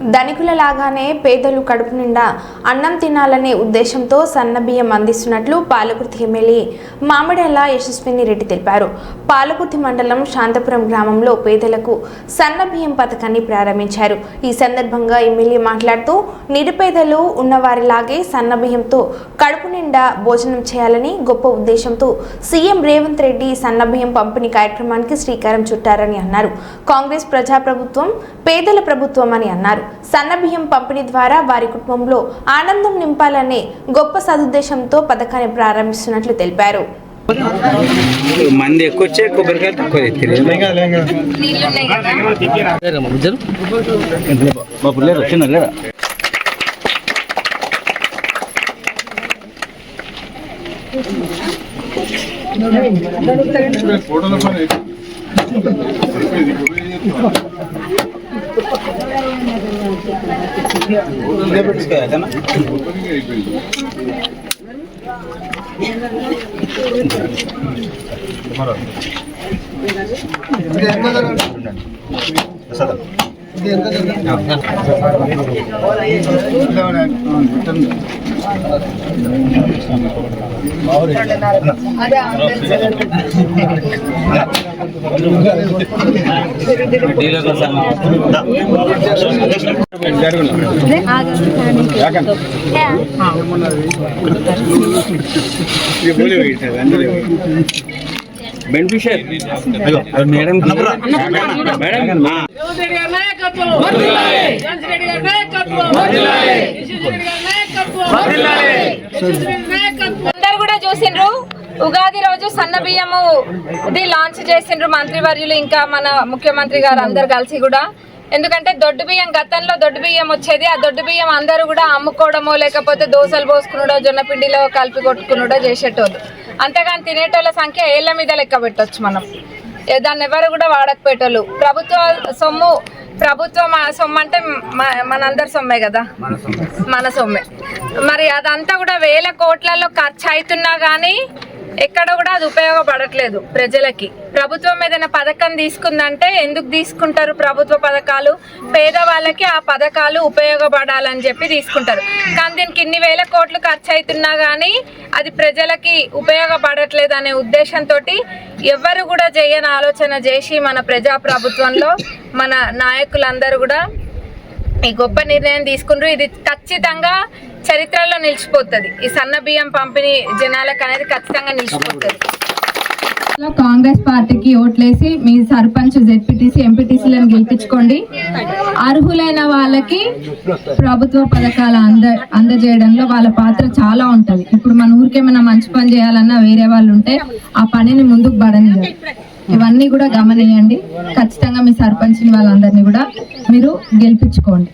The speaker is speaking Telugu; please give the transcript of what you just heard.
ధనికుల లాగానే పేదలు కడుపు నిండా అన్నం తినాలనే ఉద్దేశంతో సన్నబియ్యం అందిస్తున్నట్లు పాలకుర్తి ఎమ్మెల్యే మామిడెల యశస్విని రెడ్డి తెలిపారు. పాలకుర్తి మండలం శాంతపురం గ్రామంలో పేదలకు సన్నబియ్యం పథకాన్ని ప్రారంభించారు. ఈ సందర్భంగా ఎమ్మెల్యే మాట్లాడుతూ నిరుపేదలు ఉన్నవారిలాగే సన్నబియ్యంతో కడుపు నిండా భోజనం చేయాలని గొప్ప ఉద్దేశంతో సీఎం రేవంత్ రెడ్డి సన్నబియ్యం పంపిణీ కార్యక్రమానికి శ్రీకారం చుట్టారని అన్నారు. కాంగ్రెస్ ప్రజాప్రభుత్వం పేదల ప్రభుత్వం అని అన్నారు. సన్నబియ్యం పంపిణీ ద్వారా వారి కుటుంబంలో ఆనందం నింపాలనే గొప్ప సదుద్దేశంతో పథకాన్ని ప్రారంభిస్తున్నట్లు తెలిపారు. మంది ఎక్కువ వచ్చే కొబ్బరికాయలు తక్కువ కోసం beneficiary madam madam Revanth Reddy గారి నాయకత్వం. రేవంత్ రెడ్డి గారి నాయకత్వం. యశస్వి రెడ్డి గారి నాయకత్వం. యశస్వి రెడ్డి నాయకత్వం. అందరు కూడా చూసిండ్రు. ఉగాది రోజు సన్న బియ్యము ఇది లాంచ్ చేసిండ్రు మంత్రివర్యులు ఇంకా మన ముఖ్యమంత్రి గారు అందరు కలిసి కూడా. ఎందుకంటే దొడ్డు బియ్యం గతంలో దొడ్డు బియ్యం వచ్చేది. ఆ దొడ్డు బియ్యం అందరూ కూడా అమ్ముకోవడమో లేకపోతే దోశలు పోసుకున్నాడో జొన్న పిండిలో కలిపి కొట్టుకున్నాడో చేసేటోళ్ళు. అంతేగాని తినేటోళ్ళ సంఖ్య ఏళ్ళ మీద లెక్క పెట్టొచ్చు మనం. దాన్ని ఎవరు కూడా వాడకపోయేటోళ్ళు. ప్రభుత్వ సొమ్ము ప్రభుత్వం సొమ్ము అంటే మనందరి సొమ్మే కదా? మన సొమ్మే. మరి అదంతా కూడా వేల కోట్లలో ఖర్చు అవుతున్నా కానీ ఎక్కడ కూడా అది ఉపయోగపడట్లేదు ప్రజలకి. ప్రభుత్వం ఏదైనా పథకం తీసుకుందంటే ఎందుకు తీసుకుంటారు ప్రభుత్వ పథకాలు? పేదవాళ్ళకి ఆ పథకాలు ఉపయోగపడాలని చెప్పి తీసుకుంటారు. కానీ దీనికి ఇన్ని వేల కోట్లు ఖర్చు అవుతున్నా కానీ అది ప్రజలకి ఉపయోగపడట్లేదు అనే ఉద్దేశంతో ఎవరు కూడా చేయని ఆలోచన చేసి మన ప్రజా ప్రభుత్వంలో మన నాయకులందరూ కూడా ఈ గొప్ప నిర్ణయం తీసుకున్నారు ఇది ఖచ్చితంగా చరిత్రలో నిలిచిపోతుంది. ఈ సన్న బియ్యం పంపిణీ జనాలకు అనేది ఖచ్చితంగా నిలిచిపోతుంది. కాంగ్రెస్ పార్టీకి ఓట్లేసి మీ సర్పంచ్ జెడ్పీటీసీ ఎంపీటీసీలను గెలిపించుకోండి. అర్హులైన వాళ్ళకి ప్రభుత్వ పథకాలు అంద అందజేయడంలో వాళ్ళ పాత్ర చాలా ఉంటుంది. ఇప్పుడు మన ఊరికేమైనా మంచి పని చేయాలన్నా వేరే వాళ్ళు ఉంటే ఆ పనిని ముందుకు పడనివ్వరు ఇవన్నీ కూడా గమనియండి. ఖచ్చితంగా మీ సర్పంచ్ని వాళ్ళందరినీ కూడా మీరు గెలిపించుకోండి.